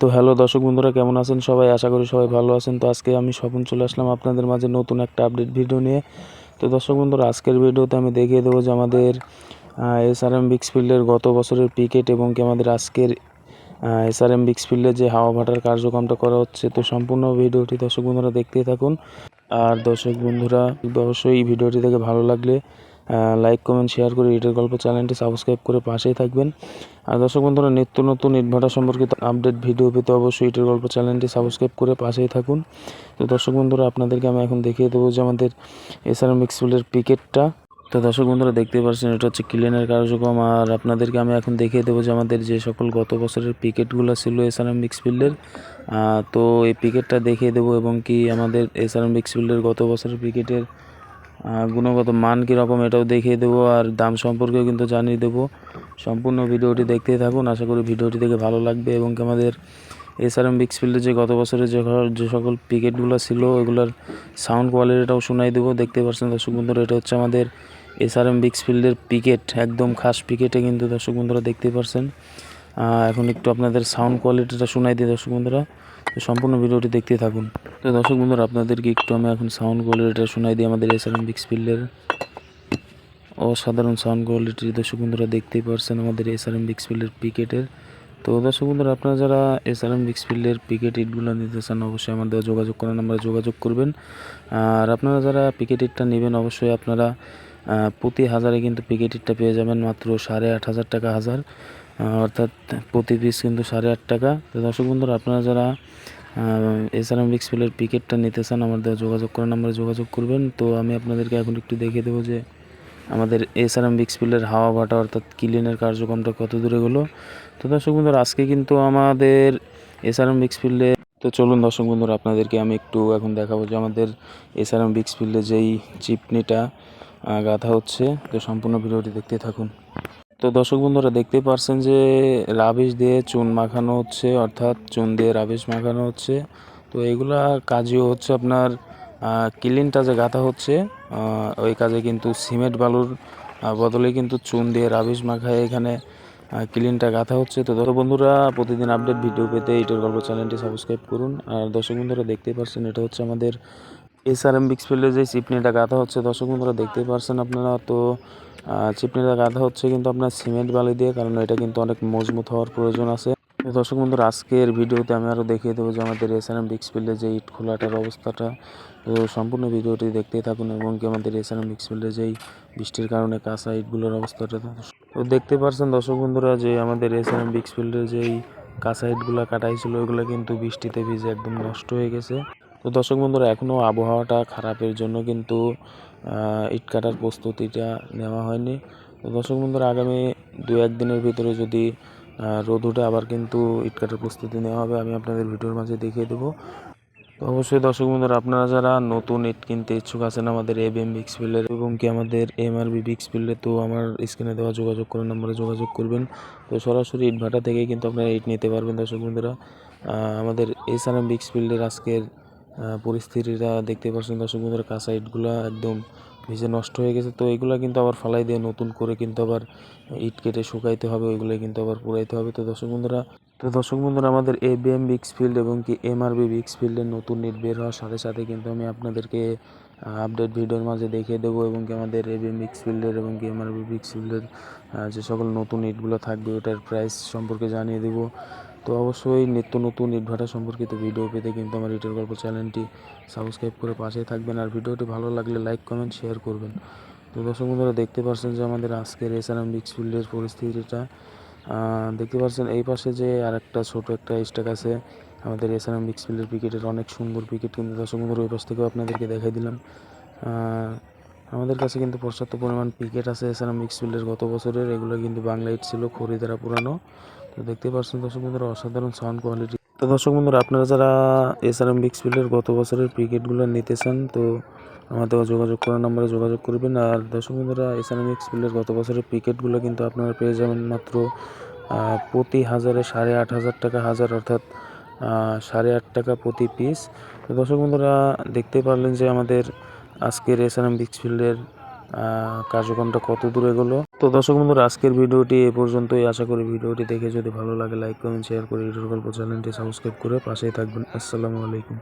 তো হ্যালো দর্শক বন্ধুরা, কেমন আছেন সবাই? আশা করি সবাই ভালো আছেন। তো আজকে আমি স্বপন চলে আসলাম আপনাদের মাঝে নতুন একটা আপডেট ভিডিও নিয়ে। তো দর্শক বন্ধুরা, আজকের ভিডিওতে আমি দেখিয়ে দেবো যে আমাদের এস আর এম বিক্সফিল্ডের গত বছরের ক্রিকেট এবং কি আমাদের আজকের এস আর এম বিক্সফিল্ডে যে হাওয়া ভাটার কার্যক্রমটা করা হচ্ছে। তো সম্পূর্ণ ভিডিওটি দর্শক বন্ধুরা দেখতেই থাকুন। আর দর্শক বন্ধুরা, অবশ্যই এই ভিডিওটি দেখে ভালো লাগলে লাইক কমেন্ট শেয়ার করে ইটের গল্প চ্যানেলটি সাবস্ক্রাইব করে পাশেই থাকবেন। আর দর্শক বন্ধুরা, নিত্য নতুন ইটভাটা সম্পর্কিত আপডেট ভিডিও পেতে অবশ্যই ইটের গল্প চ্যানেলটি সাবস্ক্রাইব করে পাশেই থাকুন। তো দর্শক বন্ধুরা, আপনাদেরকে আমি এখন দেখিয়ে দেবো যে আমাদের এসআর মিক্সফিল্ডের পিকেটটা তো দর্শক বন্ধুরা দেখতে পাচ্ছেন এটা হচ্ছে ক্লিনের কার্যক্রম। আর আপনাদেরকে আমি এখন দেখিয়ে দেবো যে আমাদের যে সকল গত বছরের পিকেটগুলো ছিল এসআরএম মিক্সফিল্ডের তো এই পিকেটটা দেখিয়ে দেবো এবং কি আমাদের এসআরএম মিক্সফিল্ডের গত বছরের পিকেটের গুণগত মান কীরকম এটাও দেখিয়ে দেবো আর দাম সম্পর্কেও কিন্তু জানিয়ে দেবো। সম্পূর্ণ ভিডিওটি দেখতেই থাকুন। আশা করি ভিডিওটি দেখে ভালো লাগবে এবং আমাদের এসআরএম বিক্সফিল্ডে যে গত বছরে যে যে সকল পিকেটগুলো ছিল, ওগুলোর সাউন্ড কোয়ালিটিটাও শোনাই দেবো। দেখতে পাচ্ছেন দর্শক বন্ধুরা, এটা হচ্ছে আমাদের এসআরএম বিক্সফিল্ডের পিকেট একদম খাস পিকেটে কিন্তু দর্শক বন্ধুরা দেখতে পাচ্ছেন এখন একটু আপনাদের সাউন্ড কোয়ালিটিটা শোনাই দিই, দর্শক বন্ধুরা। তো সম্পূর্ণ ভিডিওটি দেখতে থাকুন। তো দর্শক বন্ধুরা, আপনাদেরকে একটু আমি এখন সাউন্ড কোয়ালিটিটা শোনাই দিই, আমাদের এসআরএম বিক্সফিল্ডের অসাধারণ সাউন্ড কোয়ালিটি দর্শক বন্ধুরা, দেখতেই পারছেন আমাদের এসআরএম বিক্সফিল্ডের পিকেটের তো দর্শক বন্ধুরা, আপনারা যারা এসআরএম বিক্সফিল্ডের পিকেট ইটগুলো নিতে চান, অবশ্যই আমাদের যোগাযোগ করার নাম্বারে যোগাযোগ করবেন। আর আপনারা যারা পিকেট ইটটা নেবেন, অবশ্যই আপনারা প্রতি হাজারে কিন্তু পিকেট ইটটা পেয়ে যাবেন মাত্র সাড়ে আট হাজার টাকা হাজার। অর্থাৎ প্রতি পিস কিন্তু সাড়ে আট টাকা। তো দর্শক বন্ধুরা, আপনারা যারা এসআরএম বিক্সফিল্ডের পিকেটটা নিতে চান আমাদের যোগাযোগ করার নাম্বারে যোগাযোগ করবেন। তো আমি আপনাদেরকে এখন একটু দেখিয়ে দেবো যে আমাদের এসআরএম বিক্সফিল্ডের হাওয়া ভাটা, অর্থাৎ ক্লিনের কার্যক্রমটা কত দূরে গেলো। তো দর্শক বন্ধুরা, আজকে কিন্তু আমাদের এসআরএম বিক্সফিল্ডে তো চলুন দর্শক বন্ধুরা, আপনাদেরকে আমি একটু এখন দেখাবো যে আমাদের এসআরএম বিক্সফিল্ডে যেই চিপনিটা গাঁথা হচ্ছে। তো সম্পূর্ণ ভিডিওটি দেখতে থাকুন। তো দর্শক বন্ধুরা দেখতে পারছেন যে রাবিশ দিয়ে চুন মাখানো হচ্ছে, অর্থাৎ চুন দিয়ে রাবিশ মাখানো হচ্ছে। তো এগুলা কাজও হচ্ছে আপনার ক্লিনটা যে গাঁথা হচ্ছে। ওই কাজে কিন্তু সিমেন্ট বালুর বদলে কিন্তু চুন দিয়ে রাবিশ মাখায় এখানে ক্লিনটা গাঁথা হচ্ছে। তো ধরো বন্ধুরা, প্রতিদিন আপডেট ভিডিও পেতে এইটার গল্প চ্যানেলটি সাবস্ক্রাইব করুন। আর দর্শক বন্ধুরা দেখতে পাচ্ছেন এটা হচ্ছে আমাদের এস আর এম বিক্সফিল্ডে যে চিপনিটা গাঁথা হচ্ছে। দর্শক বন্ধুরা দেখতে পারছেন আপনারা। তো চিপনিটা গাঁথা হচ্ছে কিন্তু আপনার সিমেন্ট বালি দিয়ে, কারণ এটা কিন্তু অনেক মজবুত হওয়ার প্রয়োজন আছে। দর্শক বন্ধুরা, আজকের ভিডিওতে আমি আরও দেখিয়ে দেবো যে আমাদের এস আর এম বিক্সফিল্ডে যে ইট খোলাটার অবস্থাটা। তো সম্পূর্ণ ভিডিওটি দেখতেই থাকুন এবং কি আমাদের এস আর এম বিক্সফিল্ডে যেই বৃষ্টির কারণে কাঁচা ইটগুলোর অবস্থাটা। তো দেখতে পারছেন দর্শক বন্ধুরা, যে আমাদের এস আর এম বিক্সফিল্ডের যেই কাঁচা ইটগুলো কাটাইছিল ওইগুলো কিন্তু বৃষ্টিতে ভিজে একদম নষ্ট হয়ে গেছে। তো দর্শক বন্ধুরা এখনও আবহাওয়াটা খারাপের জন্য কিন্তু ইট কাটার প্রস্তুতিটা নেওয়া হয়নি। তো দর্শক বন্ধুরা, আগামী দু একদিনের ভিতরে যদি রোদ উঠে আবার কিন্তু ইট কাটার প্রস্তুতি নেওয়া হবে, আমি আপনাদের ভিডিওর মাঝে দেখিয়ে দেবো। তো অবশ্যই দর্শক বন্ধুরা, আপনারা যারা নতুন ইট কিনতে ইচ্ছুক আছেন আমাদের এম এম বিক্স ফিল্ডের এবং কি আমাদের এম আর বি বিক্স ফিল্ডে তো আমার স্ক্রিনে দেওয়া যোগাযোগ করার নাম্বারে যোগাযোগ করবেন। তো সরাসরি ইট ভাটা থেকেই কিন্তু আপনারা ইট নিতে পারবেন দর্শক বন্ধুরা। আমাদের এস আর এম বিক্স ফিল্ডের আজকের পরিস্থিতিটা দেখতে পাচ্ছেন দর্শক বন্ধুরা, কাঁচা ইটগুলো একদম ভিজে নষ্ট হয়ে গেছে। তো এগুলো কিন্তু আবার ফালাই দিয়ে নতুন করে কিন্তু আবার ইট কেটে শুকাইতে হবে ওইগুলো কিন্তু আবার পুরাইতে হবে। তো দর্শক বন্ধুরা, তো দর্শক বন্ধুরা, আমাদের এ বি এম ফিল্ড এবং কি এম আর বি বিক্স ফিল্ডের নতুন নেট বের হওয়ার সাথে সাথে কিন্তু আমি আপনাদেরকে আপডেট ভিডিওর মাঝে দেখিয়ে দেবো এবং কি আমাদের এ বি এম ফিল্ডের এবং কি এম আর বি ফিল্ডের যে সকল নতুন ইটগুলো থাকবে, ওটার প্রাইস সম্পর্কে জানিয়ে দেবো। তো অবশ্যই নিত্য নতুন ইটভাটা সম্পর্কিত ভিডিও পেতে কিন্তু আমার ইটের গল্প চ্যানেলটি সাবস্ক্রাইব করে পাশে থাকবেন। আর ভিডিওটি ভালো লাগলে লাইক কমেন্ট শেয়ার করবেন। তো দর্শক বন্ধুরা, দেখতে পাচ্ছেন যে আমাদের আজকের এস আর এম বিক্স ফিল্ডের পরিস্থিতিটা। দেখতে পাচ্ছেন এই পাশে যে আর একটা ছোটো একটা স্টেক আছে আমাদের এস আর এম বিক্স ফিল্ডের ক্রিকেটের অনেক সুন্দর ক্রিকেট কিন্তু দর্শক বন্ধুরা ওই পাশ থেকেও আপনাদেরকে দেখাই দিলাম। আমাদের কাছে কিন্তু পর্যাপ্ত পরিমাণ ক্রিকেট আছে এস আর এম বিক্স ফিল্ডের গত বছরের। এগুলো কিন্তু বাংলা ইট ছিল খরিদারা পুরানো। তো দেখতে পাচ্ছেন দর্শক বন্ধুরা, অসাধারণ সাউন্ড কোয়ালিটি তো দর্শক বন্ধুরা, আপনারা যারা এস আর এম বিক্স ফিল্ডের গত বছরের ক্রিকেটগুলো নিতে চান তো আমাদের যোগাযোগ করার নাম্বারে যোগাযোগ করবেন। আর দর্শক বন্ধুরা এস আর এম বিক্স ফিল্ডের গত বছরের ক্রিকেটগুলো কিন্তু আপনারা পেয়ে যাবেন মাত্র প্রতি হাজারে সাড়ে আট হাজার টাকা হাজার, অর্থাৎ সাড়ে আট টাকা প্রতি পিস তো দর্শক বন্ধুরা, দেখতে পারলেন যে আমাদের আজকের এসআরএম আর এম বিক্স ফিল্ডের কার্যক্রমটা কত দূর এগোলো? তো দর্শক বন্ধুরা, আজকের ভিডিওটি এ পর্যন্তই। আশা করি ভিডিওটি দেখে যদি ভালো লাগে, লাইক, কমেন্ট শেয়ার করে ইউটিউব গল্প চ্যানেলটি সাবস্ক্রাইব করে পাশেই থাকবেন। আসসালামু আলাইকুম।